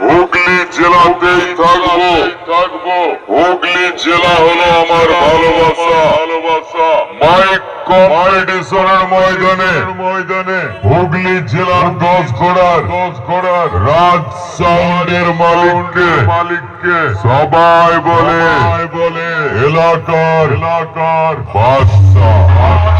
হুগলি জেলাতেই থাকব। থাকব। হুগলি জেলা হলো আমার ভালোবাসা। ভালোবাসা। মাইক কম্পিটিশনের ময়দানে। ময়দানে। হুগলি জেলার দশ ঘোড়ার দশ ঘোড়ার রাজ সাউন্ডের মালিককে। মালিককে। সবাই বলে বলে। এলাকার এলাকার বাদশা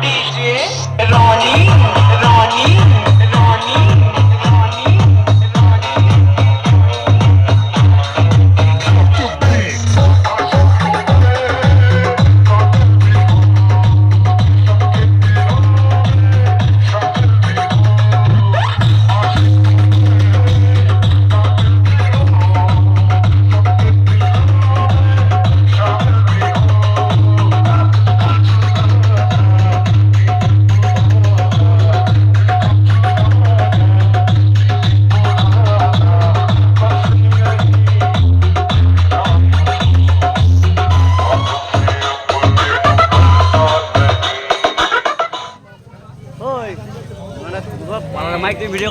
DJ Ronnie. Mic video